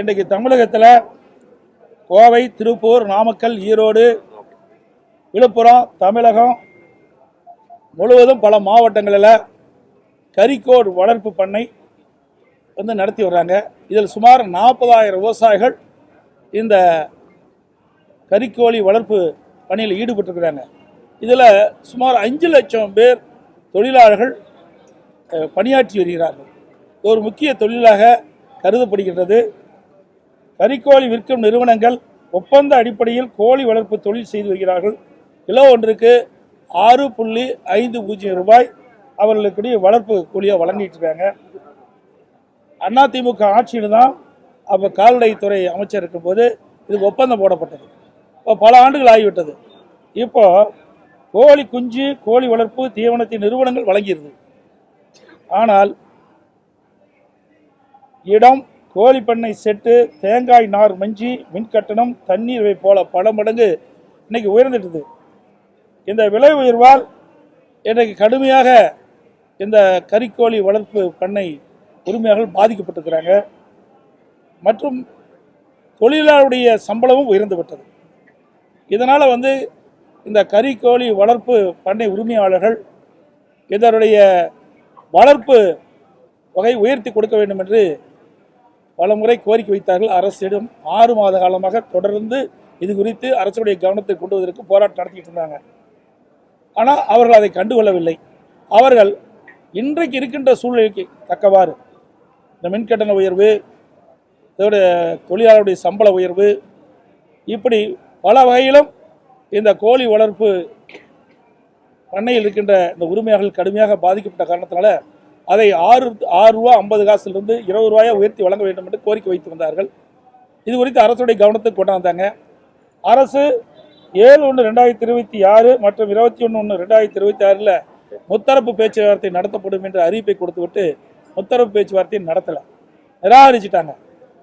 இன்றைக்கு தமிழகத்தில் கோவை திருப்பூர் நாமக்கல் ஈரோடு விழுப்புரம் தமிழகம் முழுவதும் பல மாவட்டங்களில் கரிக்கோடு வளர்ப்பு பண்ணை வந்து நடத்தி வர்றாங்க. இதில் சுமார் நாற்பதாயிரம் விவசாயிகள் இந்த கறிக்கோழி வளர்ப்பு பணியில் ஈடுபட்டிருக்கிறாங்க. இதில் சுமார் அஞ்சு லட்சம் பேர் தொழிலாளர்கள் பணியாற்றி வருகிறார்கள். ஒரு முக்கிய தொழிலாக கருதப்படுகின்றது. கறிக்கோழி விற்கும் நிறுவனங்கள் ஒப்பந்த அடிப்படையில் கோழி வளர்ப்பு தொழில் செய்து வருகிறார்கள். கிலோ ஒன்றுக்கு ஆறு புள்ளி ஐந்து பூஜ்ஜியம் ரூபாய் அவர்களுக்குடைய வளர்ப்பு கூலியாக வழங்கிட்டு இருக்காங்க. அதிமுக ஆட்சியில் தான் அப்போ கால்நடைத்துறை அமைச்சர் இருக்கும்போது இதுக்கு ஒப்பந்தம் போடப்பட்டது. இப்போ பல ஆண்டுகள் ஆகிவிட்டது. இப்போ கோழி குஞ்சு கோழி வளர்ப்பு தீவனத்தின் நிறுவனங்கள் வழங்கியிருது. ஆனால் இடம் கோழி பண்ணை செட்டு தேங்காய் நார் மஞ்சி மின்கட்டணம் தண்ணீர் இவை போல பல மடங்கு இன்னைக்கு உயர்ந்துட்டுது. இந்த விலை உயர்வால் இன்றைக்கு கடுமையாக இந்த கறிக்கோழி வளர்ப்பு பண்ணை உரிமையாளர்கள் பாதிக்கப்பட்டிருக்கிறாங்க. மற்றும் தொழிலாளருடைய சம்பளமும் உயர்ந்து விட்டது. இதனால் வந்து இந்த கறிக்கோழி வளர்ப்பு பண்ணை உரிமையாளர்கள் இதனுடைய வளர்ப்பு வகை உயர்த்தி கொடுக்க வேண்டும் என்று பலமுறை கோரிக்கை வைத்தார்கள். அரசிடம் ஆறு மாத காலமாக தொடர்ந்து இது குறித்து அரசுடைய கவனத்தை கொண்டு வருவதற்கு போராட்டம் நடத்திட்டு இருந்தாங்க. ஆனால் அவர்கள் அதை கண்டுகொள்ளவில்லை. அவர்கள் இன்றைக்கு இருக்கின்ற சூழ்நிலைக்கு தக்கவாறு இந்த மின்கட்டண உயர்வு இதோட தொழிலாளருடைய சம்பள உயர்வு இப்படி பல வகையிலும் இந்த கோழி வளர்ப்பு பண்ணையில் இருக்கின்ற இந்த உரிமையாளர்கள் கடுமையாக பாதிக்கப்பட்ட காரணத்தினால அதை ஆறு ஆறு ரூபா ஐம்பது காசுலேருந்து இருபது ரூபாயாக உயர்த்தி வழங்க வேண்டும் என்று கோரிக்கை வைத்து வந்தார்கள். இது குறித்து அரசுடைய கவனத்துக்கு கொண்டாந்தாங்க அரசு ஏழு ஒன்று ரெண்டாயிரத்தி இருபத்தி ஆறு மற்றும் இருபத்தி ஒன்று ஒன்று ரெண்டாயிரத்தி இருபத்தி ஆறில் முத்தரப்பு பேச்சுவார்த்தை நடத்தப்படும் என்ற அறிவிப்பை கொடுத்துவிட்டு முத்தரப்பு பேச்சுவார்த்தையை நடத்தலை. நிராகரிச்சிட்டாங்க.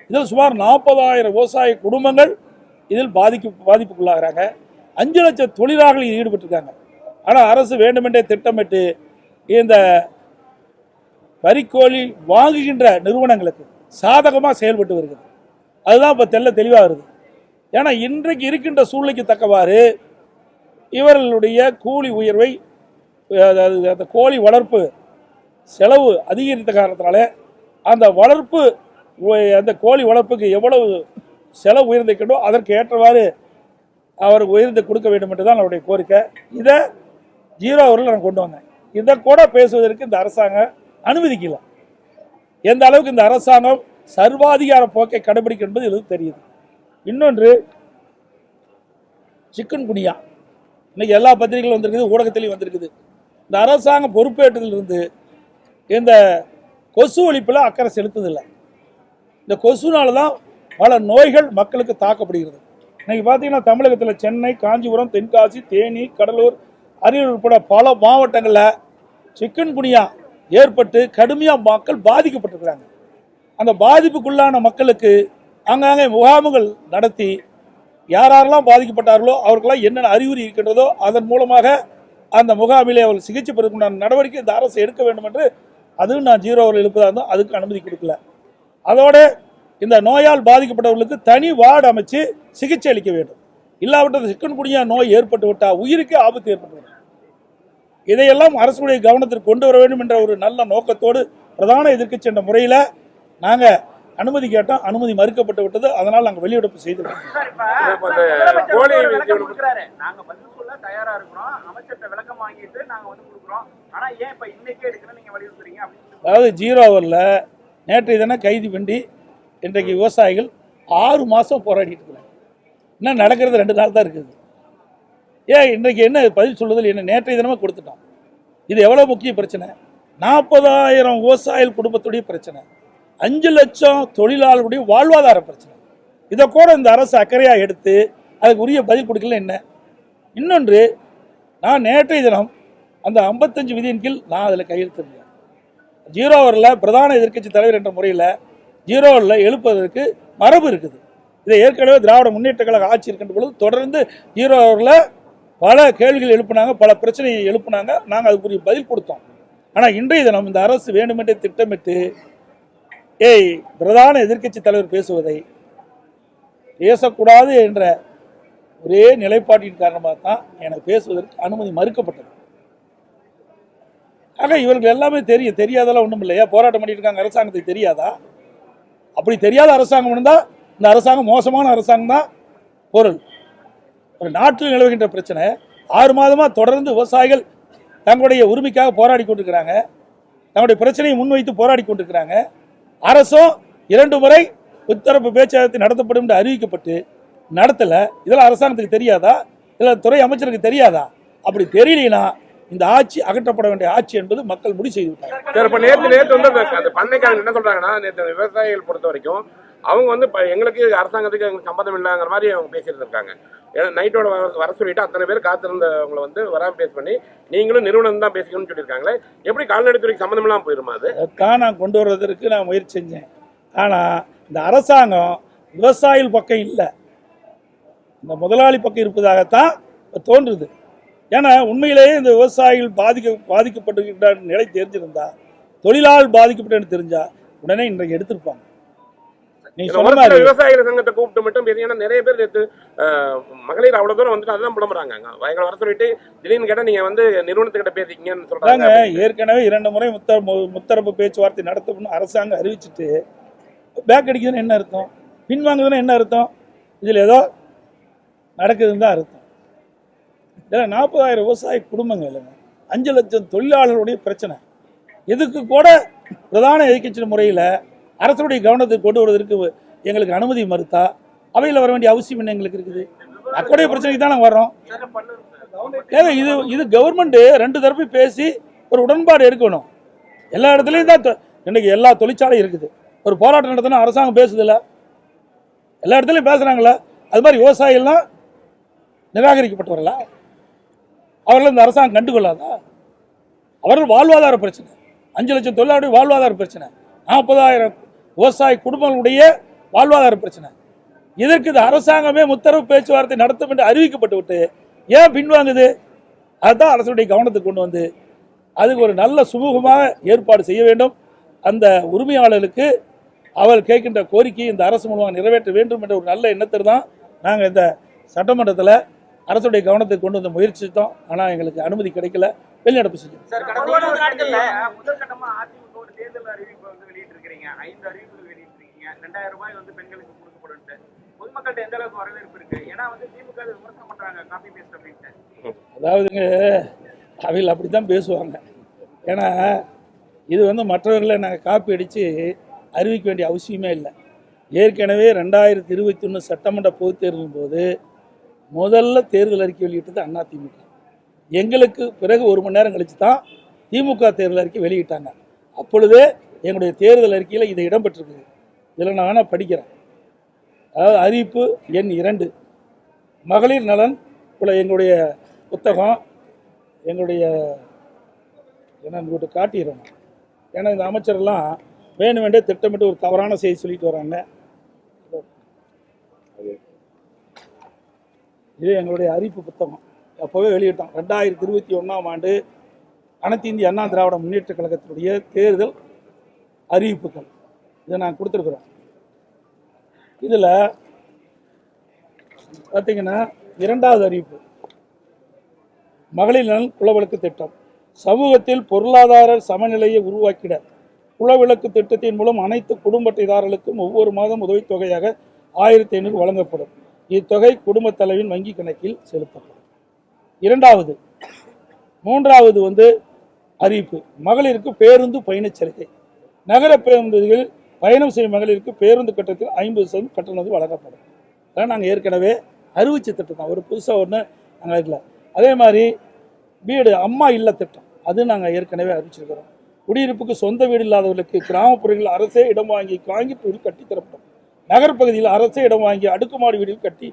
இதில் சுமார் நாற்பதாயிரம் விவசாய குடும்பங்கள் இதில் பாதிக்கு பாதிப்புக்குள்ளாகிறாங்க. அஞ்சு லட்சம் தொழிலாளர்கள் ஈடுபட்டிருக்காங்க. ஆனால் அரசு வேண்டுமென்றே திட்டமிட்டு இந்த வரிக்கோழி வாங்குகின்ற நிறுவனங்களுக்கு சாதகமாக செயல்பட்டு வருகிறது. அதுதான் இப்போ தெல்ல தெளிவாக வருது. ஏன்னா இன்றைக்கு இருக்கின்ற சூழ்நிலைக்கு தக்கவாறு இவர்களுடைய கூலி உயர்வை அதாவது அந்த கோழி வளர்ப்பு செலவு அதிகரித்த காரணத்தினால அந்த வளர்ப்பு அந்த கோழி வளர்ப்புக்கு எவ்வளவு செலவு உயர்ந்திருக்கின்றோ அதற்கு ஏற்றவாறு அவருக்கு உயர்ந்து கொடுக்க வேண்டும் என்று தான் அவருடைய கோரிக்கை. இதை ஜீரோ அவரில் நான் கொண்டு வந்தேன். இதை கூட பேசுவதற்கு இந்த அரசாங்கம் அனுமதிக்கல. எந்த அளவுக்கு இந்த அரசாங்கம் சர்வாதிகார போக்கை கடைபிடிக்கும் என்பது இது தெரியுது. இன்னொன்று சிக்கன் குனியா. இன்னைக்கு எல்லா பத்திரிகைகளும் வந்திருக்குது ஊடகத்திலையும் வந்திருக்குது. இந்த அரசாங்கம் பொறுப்பேற்றதிலிருந்து இந்த கொசு ஒழிப்பில் அக்கறை செலுத்துதில்லை இந்த கொசுனால தான் பல நோய்கள் மக்களுக்கு தாக்கப்படுகிறது. இன்னைக்கு பார்த்தீங்கன்னா தமிழகத்தில் சென்னை காஞ்சிபுரம் தென்காசி தேனி கடலூர் அரியலூர் உட்பட பல மாவட்டங்களில் சிக்கன் குனியா ஏற்பட்டு கடுமையாக மக்கள் பாதிக்கப்பட்டிருக்கிறாங்க. அந்த பாதிப்புக்குள்ளான மக்களுக்கு ஆங்காங்கே முகாம்கள் நடத்தி யார் யாரெல்லாம் பாதிக்கப்பட்டார்களோ அவர்களெல்லாம் என்னென்ன அறிகுறி இருக்கின்றதோ அதன் மூலமாக அந்த முகாமிலே அவர்கள் சிகிச்சை பெறுவதற்குண்டான நடவடிக்கை இந்த அரசு எடுக்க வேண்டும் என்று அதுவும் நான் ஜீரோ அவர்கள் எழுப்பதாக இருந்தோம் அதுக்கு அனுமதி கொடுக்கல. அதோட இந்த நோயால் பாதிக்கப்பட்டவர்களுக்கு தனி வார்டு அமைச்சு சிகிச்சை அளிக்க வேண்டும். இல்லாவிட்டால் சிக்கன் குடியா நோய் ஏற்பட்டு விட்டால் உயிருக்கே ஆபத்து ஏற்பட்டு விடும் இதையெல்லாம் அரசுடைய கவனத்திற்கு கொண்டு வர வேண்டும் என்ற ஒரு நல்ல நோக்கத்தோடு பிரதான எதிர்க்கட்சி என்ற முறையில் நாங்கள் அனுமதி கேட்டோம். அனுமதி மறுக்கப்பட்டு விட்டது. அதனால் நாங்கள் வெளியிடப்பு சொல்லி அதாவது ஜீரோ ஹவரில் நேற்றைய தினம் கைது பண்ணி இன்றைக்கு விவசாயிகள் ஆறு மாதம் போராடிட்டு இருக்கிறாங்க. இன்னும் நடக்கிறது? ரெண்டு நாள் தான் இருக்குது. ஏன் இன்றைக்கு என்ன பதில் சொல்லுதல் என்ன? நேற்றைய தினமாக கொடுத்துட்டோம். இது எவ்வளோ முக்கிய பிரச்சனை? நாற்பதாயிரம் விவசாயிகள் குடும்பத்துடைய பிரச்சனை. அஞ்சு லட்சம் தொழிலாளர்களுடைய வாழ்வாதார பிரச்சனை. இதை கூட இந்த அரசு அக்கறையாக எடுத்து அதுக்கு உரிய பதில் கொடுக்கல என்ன? இன்னொன்று நான் நேற்றைய தினம் அந்த ஐம்பத்தஞ்சு விதியின் கீழ் நான் அதில் கையெழுத்திருந்தேன். ஜீரோ ஓவரில் பிரதான எதிர்க்கட்சி தலைவர் என்ற முறையில் ஜீரோ ஓவரில் எழுப்புவதற்கு மரபு இருக்குது. இதை ஏற்கனவே திராவிட முன்னேற்ற கழக ஆட்சி இருக்கின்ற பொழுது தொடர்ந்து ஜீரோ ஓவரில் பல கேள்விகள் எழுப்புனாங்க பல பிரச்சனையை எழுப்புனாங்க. நாங்கள் அதுக்குரிய பதில் கொடுத்தோம். ஆனால் இன்றைய தினம் இந்த அரசு வேண்டுமென்றே திட்டமிட்டு ஏய் பிரதான எதிர்க்கட்சி தலைவர் பேசுவதை பேசக்கூடாது என்ற ஒரே நிலைப்பாட்டின் காரணமாக தான் எனக்கு பேசுவதற்கு அனுமதி மறுக்கப்பட்டது. ஆக இவர்கள் எல்லாமே தெரியும் தெரியாதெல்லாம் ஒன்றும் இல்லையா போராட்டம் பண்ணிட்டு இருக்காங்க அரசாங்கத்துக்கு தெரியாதா? அப்படி தெரியாத அரசாங்கம் இருந்தால் இந்த அரசாங்கம் மோசமான அரசாங்கம் தான் பொருள். ஒரு நாட்டில் நிலவுகின்ற பிரச்சனை ஆறு மாதமாக தொடர்ந்து விவசாயிகள் தங்களுடைய உரிமைக்காக போராடி கொண்டிருக்கிறாங்க. தங்களுடைய பிரச்சனையை முன்வைத்து போராடி கொண்டிருக்கிறாங்க. அரசும் இரண்டு முறை முத்தரப்பு பேச்சுவார்த்தை நடத்தப்படும் என்று அறிவிக்கப்பட்டு நடத்தல. இதெல்லாம் அரசாங்கத்துக்கு தெரியாதா? இல்லை துறை அமைச்சருக்கு தெரியாதா? அப்படி தெரியலனா இந்த ஆட்சி அகற்றப்பட வேண்டிய ஆட்சி என்பது மக்கள் முடிவு செய்து விட்டாங்க. வந்து அந்த- பண்ணைக்காரங்க என்ன சொல்றாங்கன்னா நேற்று விவசாயிகள் பொறுத்த வரைக்கும் அவங்க வந்து இப்போ எங்களுக்கு அரசாங்கத்துக்கு எங்களுக்கு சம்மந்தம் இல்லைங்கிற மாதிரி அவங்க பேசிட்டு இருக்காங்க. ஏன்னா நைட்டோட வர வர சொல்லிட்டு அத்தனை பேர் காத்திருந்தவங்களை வந்து வராம பேஸ் பண்ணி நீங்களும் நிறுவனம் தான் பேசிக்கணும்னு சொல்லியிருக்காங்களே. எப்படி கால்நடைத்துறைக்கு சம்மந்தம் இல்லாமல் போயிருமா அது? அதைத்தான் நான் கொண்டு வர்றதற்கு நான் முயற்சி செஞ்சேன். ஆனால் இந்த அரசாங்கம் விவசாயிகள் பக்கம் இல்லை. இந்த முதலாளி பக்கம் இருப்பதாகத்தான் இப்ப தோன்றுது. ஏன்னா உண்மையிலேயே இந்த விவசாயிகள் பாதிக்க பாதிக்கப்பட்டிருக்கின்ற நிலை தெரிஞ்சிருந்தா தொழிலால் பாதிக்கப்பட்டேன்னு தெரிஞ்சால் உடனே இன்றைக்கு எடுத்திருப்பாங்க. விவசாயிகள் சங்கத்தை கூப்பிட்டு மட்டும் ஏன்னா நிறைய பேர் அஹ், மகளிர் அவ்வளவு தூரம் வந்துட்டு அதுதான் புலம்புறாங்க. எங்களை வர சொல்லிட்டு திடீர்னு கேட்டா நீங்க வந்து நிறுவனத்துக்கிட்ட பேசிக்கீங்கன்னு சொல்றாங்க. ஏற்கனவே இரண்டு முறை முத்த முத்தரப்பு பேச்சுவார்த்தை நடத்தணும்னு அரசாங்கம் அறிவிச்சிட்டு பேக் அடிக்குதுன்னு என்ன அர்த்தம்? பின்வாங்குதுன்னு என்ன அர்த்தம்? இதில் ஏதோ நடக்குதுன்னு தான் அர்த்தம். இதில் நாற்பதாயிரம் விவசாய குடும்பங்கள் இல்லைங்க. அஞ்சு லட்சம் தொழிலாளர்களுடைய பிரச்சனை. இதுக்கு கூட பிரதான எதிர்க்கட்சி முறையில் அரசுடைய கவனத்துக்கு கொண்டு வருவதற்கு எங்களுக்கு அனுமதி மறுத்தா அவையில் வர வேண்டிய அவசியம் என்ன எங்களுக்கு இருக்குது? அக்கடைய பிரச்சனைக்கு தான் நாங்கள் வர்றோம். இது இது கவர்மெண்ட்டு ரெண்டு தரப்பு பேசி ஒரு உடன்பாடு இருக்கணும் எல்லா இடத்துலையும் தான் இன்றைக்கி எல்லா தொழிற்சாலையும் இருக்குது. ஒரு போராட்டம் நடத்தினா அரசாங்கம் பேசுதில்ல எல்லா இடத்துலையும் பேசுறாங்களா அது மாதிரி விவசாயிகள்லாம் நிராகரிக்கப்பட்டவர்களா? அவர்கள் இந்த அரசாங்கம் கண்டுகொள்ளாதா? அவர்கள் வாழ்வாதார பிரச்சனை. அஞ்சு லட்சம் தொழிலாளர்கள் வாழ்வாதார பிரச்சனை. நாற்பதாயிரம் விவசாய குடும்பங்களுடைய வாழ்வாதார பிரச்சனை. இதற்கு இந்த அரசாங்கமே முத்தரவு பேச்சுவார்த்தை நடத்தும் என்று அறிவிக்கப்பட்டு விட்டு ஏன் பின்வாங்குது? அதுதான் அரசுடைய கவனத்துக்கு கொண்டு வந்து அதுக்கு ஒரு நல்ல சுமூகமாக ஏற்பாடு செய்ய வேண்டும். அந்த உரிமையாளர்களுக்கு அவர் கேட்கின்ற கோரிக்கை இந்த அரசு மூலமாக நிறைவேற்ற வேண்டும் என்ற ஒரு நல்ல எண்ணத்தில் தான் நாங்கள் இந்த சட்டமன்றத்தில் அரசுடைய கவனத்துக்கு கொண்டு வந்து முயற்சித்தோம். ஆனால் எங்களுக்கு அனுமதி கிடைக்கல. வெளிநடப்பு செஞ்சோம் ஐந்து அறிவிப்புகள் வெளியிட்டிருக்கீங்க. ரெண்டாயிரம் ரூபாய் வந்து பெண்களுக்கு கொடுக்கப்படும் பொதுமக்கள்கிட்ட எந்த அளவுக்கு வரவேற்பு இருக்கு? ஏன்னா வந்து திமுக விமர்சனம் பண்றாங்க காப்பி பேஸ்ட் அப்படின்ட்டு. அதாவதுங்க அவையில் அப்படி தான் பேசுவாங்க. ஏன்னா இது வந்து மற்றவர்களை நாங்கள் காப்பி அடித்து அறிவிக்க வேண்டிய அவசியமே இல்லை. ஏற்கனவே ரெண்டாயிரத்தி இருபத்தி ஒன்று சட்டமன்ற பொதுத் தேர்தலின் போது முதல்ல தேர்தல் அறிக்கை வெளியிட்டது அண்ணா திமுக. எங்களுக்கு பிறகு ஒரு மணி நேரம் கழித்து தான் திமுக தேர்தல் அறிக்கை வெளியிட்டாங்க. அப்பொழுதே எங்களுடைய தேர்தல் அறிக்கையில் இது இடம்பெற்றிருக்குது. இதில் நான் வேணால் படிக்கிறேன். அதாவது அறிவிப்பு எண் இரண்டு. மகளிர் நலன் உள்ள எங்களுடைய புத்தகம் எங்களுடைய ஏன்னா இந்த வீட்டு காட்டிடுறோம். ஏன்னா இந்த அமைச்சரெல்லாம் வேணும் வேண்டே திட்டமிட்டு ஒரு தவறான செய்தி சொல்லிட்டு வராங்க. இது எங்களுடைய அறிவிப்பு புத்தகம். அப்போவே வெளியிட்டோம். ரெண்டாயிரத்தி இருபத்தி ஒன்றாம் ஆண்டு அனைத்து இந்திய அண்ணா திராவிட முன்னேற்ற கழகத்தினுடைய தேர்தல் அறிவிப்புகள். இதை நான் கொடுத்துருக்குறோம். இதில் பார்த்தீங்கன்னா இரண்டாவது அறிவிப்பு. மகளிர் நலன் குலவிளக்கு திட்டம். சமூகத்தில் பொருளாதார சமநிலையை உருவாக்கிட குலவிளக்கு திட்டத்தின் மூலம் அனைத்து குடும்பத்தைதாரர்களுக்கும் ஒவ்வொரு மாதம் உதவித்தொகையாக ஆயிரத்தி ஐநூறு வழங்கப்படும். இத்தொகை குடும்பத் தலைவின் வங்கி கணக்கில் செலுத்தப்படும். இரண்டாவது மூன்றாவது வந்து அறிவிப்பு. மகளிருக்கு பேருந்து பயணச் சலுகை நகர பேருந்துகளில் பயணம் செய்யும் மகளிருக்கு பேருந்து கட்டத்தில் ஐம்பது சதவீதம் கட்டணம் வந்து வழங்கப்படும். அதான் நாங்கள் ஏற்கனவே அறிவிச்ச திட்டம் தான் ஒரு புதுசாக ஒன்று நாங்கள் இல்லை அதே மாதிரி வீடு அம்மா இல்ல திட்டம். அது நாங்கள் ஏற்கனவே அறிவிச்சிருக்கிறோம். குடியிருப்புக்கு சொந்த வீடு இல்லாதவர்களுக்கு கிராமப்புறங்களில் அரசே இடம் வாங்கி காங்கிரீட் வீடு கட்டி தரப்படும். நகர்ப்பகுதியில் அரசே இடம் வாங்கி அடுக்குமாடி வீடுகள் கட்டி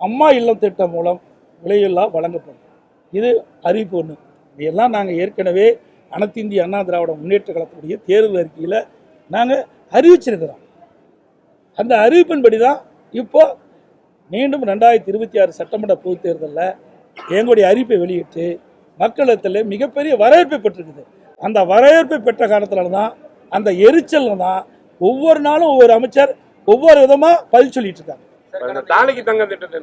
அம்மா இல்லம் திட்டம் மூலம் விலையில்லா வழங்கப்படும். இது அறிவிப்பு ஒன்று இதையெல்லாம் நாங்கள் ஏற்கனவே அனைத்து இந்திய அண்ணா திராவிட முன்னேற்ற கழகத்துடைய தேர்தல் அறிக்கையில் நாங்கள் அறிவிச்சிருக்கிறோம். அந்த அறிவிப்பின்படி தான் இப்போ மீண்டும் ரெண்டாயிரத்தி இருபத்தி ஆறு சட்டமன்ற பொதுத் தேர்தலில் எங்களுடைய அறிவிப்பை வெளியிட்டு மக்களிடத்தில் மிகப்பெரிய வரவேற்பை பெற்றிருக்குது. அந்த வரவேற்பை பெற்ற காரணத்தினால தான் அந்த எரிச்சல் தான் ஒவ்வொரு நாளும் ஒவ்வொரு அமைச்சர் ஒவ்வொரு விதமா பதில் சொல்லிட்டு இருக்காங்க. தாலிக்கு தங்க திட்டத்தை?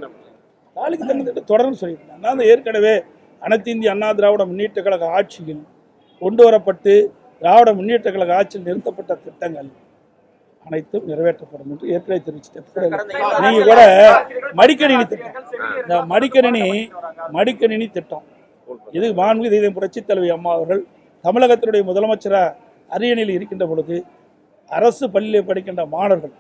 தாலிக்கு தங்க திட்டம் தொடர்ந்து சொல்லிட்டு தான் ஏற்கனவே அனைத்து இந்திய அண்ணா திராவிட முன்னேற்ற கழக ஆட்சியில் கொண்டு வரப்பட்டு திராவிட முன்னேற்ற கழக ஆட்சியில் நிறுத்தப்பட்ட திட்டங்கள் அனைத்தும் நிறைவேற்றப்படும் என்று ஏற்கனவே தெரிவிச்சிட்டேன். நீங்க கூட மடிக்கணினி திட்டம். இந்த மடிக்கணினி மடிக்கணினி திட்டம். இது மாண்பு இதயம் புரட்சி தலைவி அம்மா அவர்கள் தமிழகத்தினுடைய முதலமைச்சராக அரியணையில் இருக்கின்ற பொழுது அரசு பள்ளியில் படிக்கின்ற மாணவர்கள்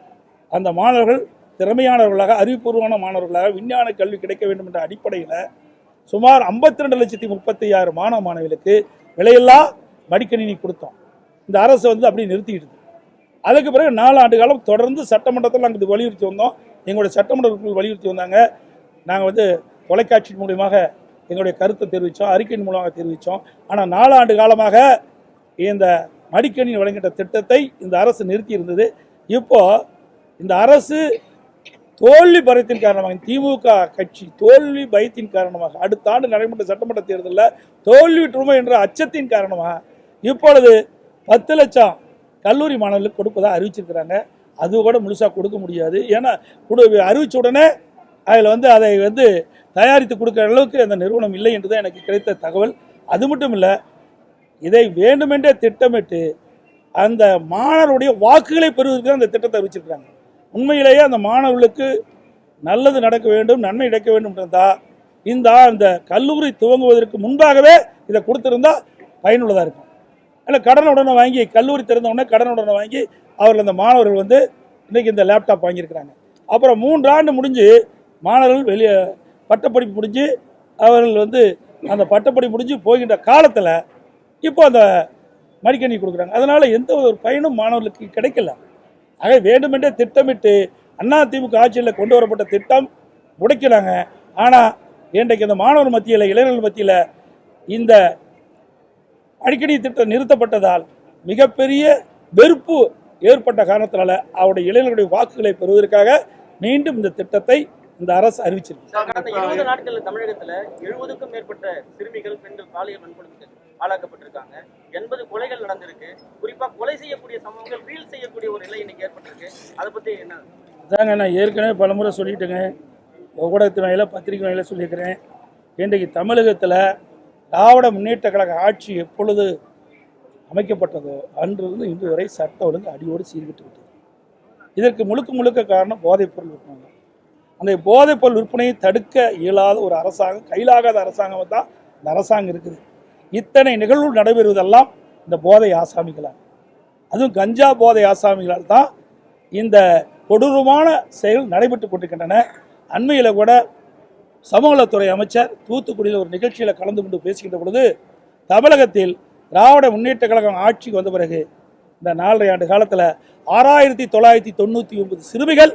அந்த மாணவர்கள் திறமையானவர்களாக அறிவுபூர்வமான மாணவர்களாக விஞ்ஞான கல்வி கிடைக்க வேண்டும் என்ற அடிப்படையில் சுமார் 52 ரெண்டு லட்சத்தி முப்பத்தி ஆறு மாணவ மாணவிகளுக்கு விலையில்லா மடிக்கணினி கொடுத்தோம். இந்த அரசு வந்து அப்படியே நிறுத்திக்கிட்டு அதுக்கு பிறகு நாலு ஆண்டு காலம் தொடர்ந்து சட்டமன்றத்தில் நாங்கள் இது வலியுறுத்தி வந்தோம். எங்களுடைய சட்டமன்ற வலியுறுத்தி வந்தாங்க. நாங்கள் வந்து தொலைக்காட்சி மூலியமாக எங்களுடைய கருத்தை தெரிவித்தோம் அறிக்கையின் மூலமாக தெரிவித்தோம் ஆனால் நாலு ஆண்டு காலமாக இந்த மடிக்கணினி வழங்கிட்ட திட்டத்தை இந்த அரசு நிறுத்தி இருந்தது இப்போது இந்த அரசு தோல்வி பயத்தின் காரணமாக திமுக கட்சி தோல்வி பயத்தின் காரணமாக அடுத்த ஆண்டு நடைபெற்ற சட்டமன்ற தேர்தலில் தோல்விட்டுருமோ என்ற அச்சத்தின் காரணமாக இப்பொழுது பத்து லட்சம் கல்லூரி மாணவர்களுக்கு கொடுப்பதாக அறிவிச்சிருக்கிறாங்க. அது கூட முழுசாக கொடுக்க முடியாது. ஏன்னா அறிவிச்ச உடனே அதில் வந்து அதை வந்து தயாரித்து கொடுக்குற அளவுக்கு அந்த நிறுவனம் இல்லை என்று தான் எனக்கு கிடைத்த தகவல். அது மட்டும் இல்லை இதை வேண்டுமென்றே திட்டமிட்டு அந்த மாணவருடைய வாக்குகளை பெறுவதற்கு அந்த திட்டத்தை அறிவிச்சிருக்கிறாங்க. உண்மையிலேயே அந்த மாணவர்களுக்கு நல்லது நடக்க வேண்டும் நன்மை நடக்க வேண்டும் இருந்தால் இந்த அந்த கல்லூரி துவங்குவதற்கு முன்பாகவே இதை கொடுத்துருந்தா பயனுள்ளதாக இருக்கும். இல்லை கடன் உடனே வாங்கி கல்லூரி திறந்த உடனே கடன் உடனே வாங்கி அவர்கள் அந்த மாணவர்கள் வந்து இன்றைக்கி இந்த லேப்டாப் வாங்கியிருக்கிறாங்க. அப்புறம் மூன்று ஆண்டு முடிஞ்சு மாணவர்கள் வெளியே பட்டப்படிப்பு முடிஞ்சு அவர்கள் வந்து அந்த பட்டப்படி முடிஞ்சு போகின்ற காலத்தில் இப்போ அந்த மடிக்கணி கொடுக்குறாங்க. அதனால் எந்த ஒரு பயனும் மாணவர்களுக்கு கிடைக்கல. ஆக வேண்டுமென்றே திட்டமிட்டு அண்ணா திமுக ஆட்சியில் கொண்டு வரப்பட்ட திட்டம் முடைக்கிறாங்க ஆனால் இன்றைக்கு இந்த மாணவர் மத்தியில் இளைஞர்கள் மத்தியில் இந்த அடிக்கடி திட்டம் நிறுத்தப்பட்டதால் மிகப்பெரிய வெறுப்பு ஏற்பட்ட காரணத்தினால அவருடைய இளைஞர்களுடைய வாக்குகளை பெறுவதற்காக மீண்டும் இந்த திட்டத்தை இந்த அரசு அறிவிச்சிருக்கு. தமிழகத்தில் எழுபதுக்கும் மேற்பட்ட சிறுமிகள் பெண்கள் பாலியல் வன்கொடுமை ஆளாக்கப்பட்டிருக்காங்க எண்பது கொலைகள் நடந்திருக்கு. குறிப்பா கொலை செய்யக்கூடிய சம்பவங்கள் ரீல் செய்யக்கூடிய ஒரு நிலை இன்னைக்கு ஏற்பட்டிருக்கு. அதை பத்தி என்ன? அதாங்க நான் ஏற்கனவே பலமுறை சொல்லிட்டேங்க. ஊடகத்தின் வாயில பத்திரிகை வாயில சொல்லியிருக்கிறேன். இன்றைக்கு தமிழகத்தில் திராவிட முன்னேற்ற கழக ஆட்சி எப்பொழுது அமைக்கப்பட்டதோ அன்றிருந்து இன்று வரை சட்ட ஒழுங்கு அடியோடு சீர்கிட்டு விட்டது. இதற்கு முழுக்க முழுக்க காரணம் போதைப்பொருள் விற்பனை தான். அந்த போதைப்பொருள் விற்பனையை தடுக்க இயலாத ஒரு அரசாங்கம் கையிலாகாத அரசாங்கம் தான் இந்த அரசாங்கம் இருக்குது. இத்தனை நிகழ்வு நடைபெறுவதெல்லாம் இந்த போதை ஆசாமிகளால். அதுவும் கஞ்சா போதை ஆசாமிகளால் தான் இந்த கொடூரமான செயல் நடைபெற்று கொண்டிருக்கின்றன. அண்மையில் கூட சமூகநலத்துறை அமைச்சர் தூத்துக்குடியில் ஒரு நிகழ்ச்சியில் கலந்து கொண்டு பேசுகின்ற பொழுது தமிழகத்தில் திராவிட முன்னேற்ற கழகம் ஆட்சிக்கு வந்த பிறகு இந்த நாலரை ஆண்டு காலத்தில் ஆறாயிரத்தி தொள்ளாயிரத்தி தொண்ணூற்றி ஒன்பது சிறுமிகள்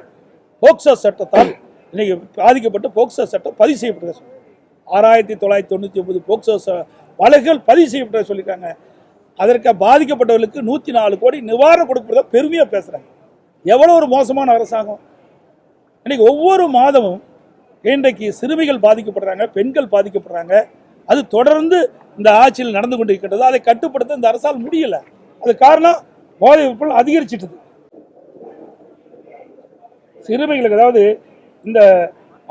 போக்சோ சட்டத்தால் இன்னைக்கு பாதிக்கப்பட்டு போக்சோ சட்டம் பதிவு செய்யப்பட்டு ஆறாயிரத்தி தொள்ளாயிரத்தி தொண்ணூற்றி ஒன்பது போக்சோ ச- வழக்குகள் பதிவு செய்யப்பட்டதை சொல்லியிருக்காங்க. அதற்கு பாதிக்கப்பட்டவர்களுக்கு நூற்றி நாலு கோடி நிவாரணம் கொடுப்பதை பெருமையாக பேசுகிறாங்க எவ்வளோ ஒரு மோசமான அரசாங்கம். இன்னைக்கு ஒவ்வொரு மாதமும் இன்றைக்கு சிறுமிகள் பாதிக்கப்படுறாங்க பெண்கள் பாதிக்கப்படுறாங்க. அது தொடர்ந்து இந்த ஆட்சியில் நடந்து கொண்டிருக்கின்றது. அதை கட்டுப்படுத்த இந்த அரசால் முடியலை. அது காரணம் போதை விற்பனை அதிகரிச்சிட்டது. சிறுமிகளுக்கு அதாவது இந்த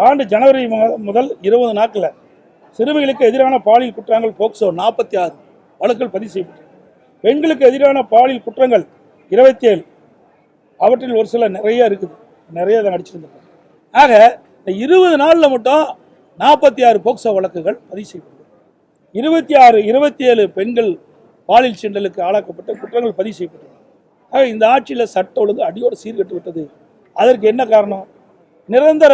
ஆண்டு ஜனவரி மாதம் முதல் இருபது நாட்களில் சிறுமிகளுக்கு எதிரான பாலியல் குற்றங்கள் போக்சோ நாற்பத்தி ஆறு. வழக்குகள் பதிவு செய்யப்பட்டது. பெண்களுக்கு எதிரான பாலியல் குற்றங்கள் இருபத்தி ஏழு. அவற்றில் ஒரு சில நிறைய இருக்குது. நிறைய அதை நடிச்சிருந்திருக்காங்க. ஆக இந்த இருபது நாளில் மட்டும் நாற்பத்தி ஆறு போக்சோ வழக்குகள் பதிவு செய்யப்பட்டது. இருபத்தி ஆறு இருபத்தி ஏழு பெண்கள் பாலியல் சீண்டலுக்கு ஆளாக்கப்பட்ட குற்றங்கள் பதிவு செய்யப்பட்டது. ஆக இந்த ஆட்சியில் சட்ட ஒழுங்கு அடியோடு சீர்கட்டு விட்டது. அதற்கு என்ன காரணம்? நிரந்தர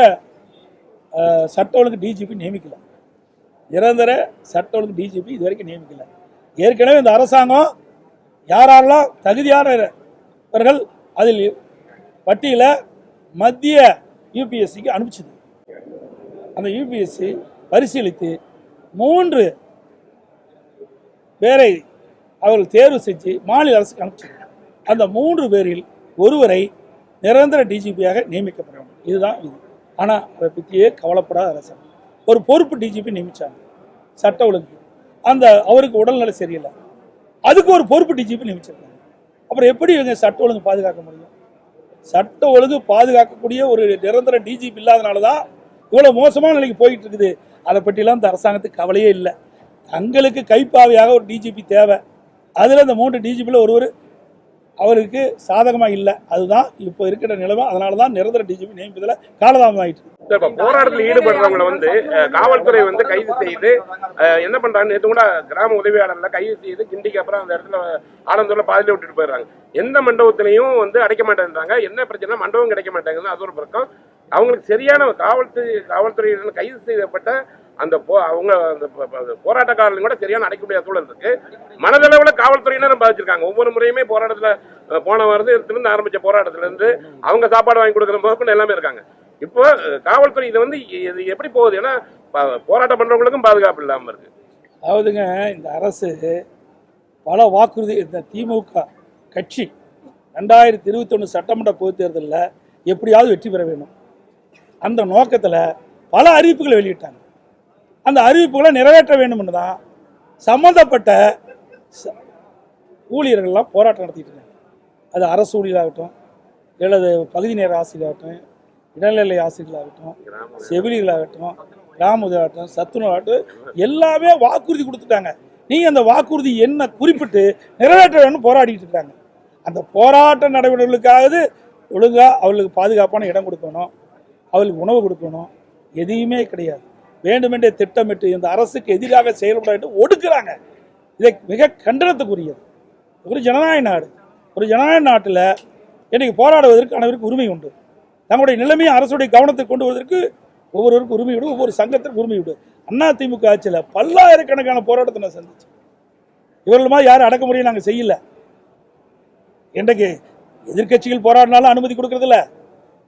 சட்ட ஒழுங்கு டிஜிபி நியமிக்கலாம் நிரந்தர சட்ட ஒழுங்கு டிஜிபி இது வரைக்கும் நியமிக்கல. ஏற்கனவே இந்த அரசாங்கம் யார் யாரெல்லாம் தகுதியானவர்கள் அதில் பட்டியல மத்திய யூபிஎஸ்சிக்கு அனுப்பிச்சது. அந்த யூபிஎஸ்சி பரிசீலித்து மூன்று பேரை அவர்கள் தேர்வு செஞ்சு மாநில அரசுக்கு அனுப்பிச்சது. அந்த மூன்று பேரில் ஒருவரை நிரந்தர டிஜிபியாக நியமிக்கப்பட வேண்டும். இதுதான் இது. ஆனால் அதை பற்றியே கவலைப்படாத அரசாங்கம் ஒரு பொறுப்பு டிஜிபி நியமித்தாங்க சட்ட ஒழுங்கு. அந்த அவருக்கு உடல்நிலை சரியில்லை. அதுக்கு ஒரு பொறுப்பு டிஜிபி நியமிச்சிருக்காங்க. அப்புறம் எப்படி இவங்க சட்ட ஒழுங்கு பாதுகாக்க முடியும்? சட்ட ஒழுங்கு பாதுகாக்கக்கூடிய ஒரு நிரந்தர டிஜிபி இல்லாதனால தான் இவ்வளோ மோசமான நிலைக்கு போயிட்டு இருக்குது அதை பற்றிலாம் இந்த அரசாங்கத்துக்கு கவலையே இல்லை. தங்களுக்கு கைப்பாவையாக ஒரு டிஜிபி தேவை. அதில் இந்த மூன்று டிஜிபியில் ஒருவர் அவருக்கு சாதகமாக இல்லை. அதுதான் இப்போ இருக்கிற நிலைமை. அதனால தான் நிரந்தர டிஜிபி நியமிப்பதில் காலதாமதம் ஆயிட்டு இருக்கு. போராட்டத்தில் ஈடுபடுறவங்களை வந்து காவல்துறை வந்து கைது செய்து அஹ், என்ன பண்றாங்க நேற்று கூட கிராம உதவியாளர்ல கைது செய்து கிண்டிக்கு அப்புறம் அந்த இடத்துல ஆனந்தூர்ல பாதியில விட்டுட்டு போயிடுறாங்க. எந்த மண்டபத்திலையும் வந்து அடைக்க மாட்டேன்றாங்க. என்ன பிரச்சனை மண்டபம் கிடைக்க மாட்டேங்குது அது ஒரு பக்கம். அவங்களுக்கு சரியான காவல்துறை காவல்துறையினர் கைது செய்யப்பட்ட அந்த போ அவங்க அந்த போராட்டக்காரர்கள் கூட சரியான அடைக்க முடியாத சூழல் இருக்கு. மனதளவில் காவல்துறையினரும் பாதிச்சிருக்காங்க. ஒவ்வொரு முறையுமே போராட்டத்தில் போன வருடத்திலிருந்து ஆரம்பித்த போராட்டத்துல இருந்து அவங்க சாப்பாடு வாங்கி கொடுக்குற முதற்கொண்டு எல்லாமே இருக்காங்க. இப்போ காவல்துறை இது வந்து இது எப்படி போகுது? ஏன்னா போராட்டம் பண்ணுறவங்களுக்கும் பாதுகாப்பு இல்லாமல் இருக்கு. அதாவதுங்க இந்த அரசு பல வாக்குறுதி இந்த திமுக கட்சி ரெண்டாயிரத்தி இருபத்தொன்று சட்டமன்ற பொதுத் தேர்தலில் எப்படியாவது வெற்றி பெற வேண்டும். அந்த நோக்கத்தில் பல அறிவிப்புகளை வெளியிட்டாங்க. அந்த அறிவிப்புகளை நிறைவேற்ற வேண்டும்னு தான் சம்மந்தப்பட்ட ச- ஊழியர்கள்லாம் போராட்டம் நடத்திட்டு இருக்காங்க. அது அரசு ஊழியராகட்டும் அல்லது பகுதி நேர ஆசிரியராகட்டும் இடைநிலை ஆசிரியர்களாகட்டும் செவிலியர்களாகட்டும் கிராம சத்துணவாகட்டும் எல்லாமே வாக்குறுதி கொடுத்துட்டாங்க. நீங்கள் அந்த வாக்குறுதி என்ன குறிப்பிட்டு நிறைவேற்ற வேணும்னு போராடிட்டு இருக்காங்க. அந்த போராட்ட நடவடிக்கைகளுக்காவது ஒழுங்காக அவர்களுக்கு பாதுகாப்பான இடம் கொடுக்கணும். அவளுக்கு உணவு கொடுக்கணும். எதையுமே கிடையாது. வேண்டுமென்றே திட்டமிட்டு இந்த அரசுக்கு எதிராக செயல்பட வேண்டும். ஒடுக்குறாங்க. இதை மிக கண்டனத்துக்குரியது. ஒரு ஜனநாயக நாடு. ஒரு ஜனநாயக நாட்டில் இன்றைக்கு போராடுவதற்கு அனைவருக்கும் உரிமை உண்டு. தங்களுடைய நிலைமையை அரசுடைய கவனத்துக்கு கொண்டு வருவதற்கு ஒவ்வொருவருக்கும் உரிமை உண்டு ஒவ்வொரு சங்கத்திற்கும் உரிமை உண்டு. அண்ணா திமுக ஆட்சியில் பல்லாயிரக்கணக்கான போராட்டத்தை நான் சந்திச்சேன். இவர்கள் மாதிரி யாரும் அடக்க முடியும் நாங்கள் செய்யல. இன்றைக்கு எதிர்க்கட்சிகள் போராடினாலும் அனுமதி கொடுக்கறதில்ல.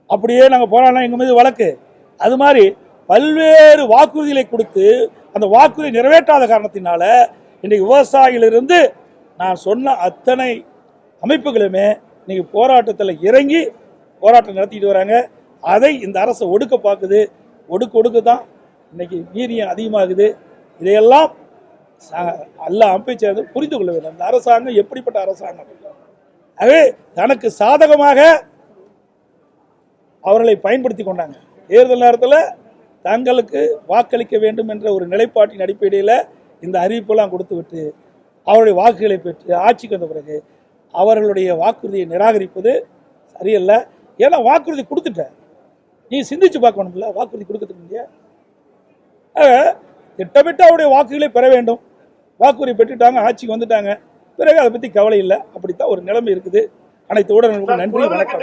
அப்படியே நாங்கள் போராடினா எங்கள் மீது வழக்கு. அது மாதிரி பல்வேறு வாக்குறுதிகளை கொடுத்து அந்த வாக்குறுதி நிறைவேற்றாத காரணத்தினால இன்றைக்கு விவசாயிகளிலிருந்து நான் சொன்ன அத்தனை அமைப்புகளுமே இன்றைக்கி போராட்டத்தில் இறங்கி போராட்டம் நடத்திட்டு வராங்க. அதை இந்த அரசு ஒடுக்க பார்க்குது. ஒடுக்க ஒடுக்க தான் இன்றைக்கி வீரியம் அதிகமாகுது. இதையெல்லாம் எல்லா அமைச்சர்கள் புரிந்து கொள்ள வேண்டும். இந்த அரசாங்கம் எப்படிப்பட்ட அரசாங்கம்? ஆகவே தனக்கு சாதகமாக அவர்களை பயன்படுத்தி கொண்டாங்க. தேர்தல் நேரத்தில் தங்களுக்கு வாக்களிக்க வேண்டும் என்ற ஒரு நிலைப்பாட்டின் அடிப்படையில் இந்த அறிவிப்பெல்லாம் கொடுத்துவிட்டு அவருடைய வாக்குகளை பெற்று ஆட்சிக்கு வந்த பிறகு அவர்களுடைய வாக்குறுதியை நிராகரிப்பது சரியல்ல. ஏன்னா வாக்குறுதி கொடுத்துட்ட நீ சிந்திச்சு பார்க்கணும்ல வாக்குறுதி கொடுக்கறதுக்கு இல்லையா திட்டமிட்டு அவருடைய வாக்குகளை பெற வேண்டும். வாக்குறுதி பெற்றுட்டாங்க ஆட்சிக்கு வந்துட்டாங்க. பிறகு அதை பற்றி கவலை இல்லை. அப்படித்தான் ஒரு நிலைமை இருக்குது. அனைத்து ஊடகங்களுக்கும் நன்றி வணக்கம்.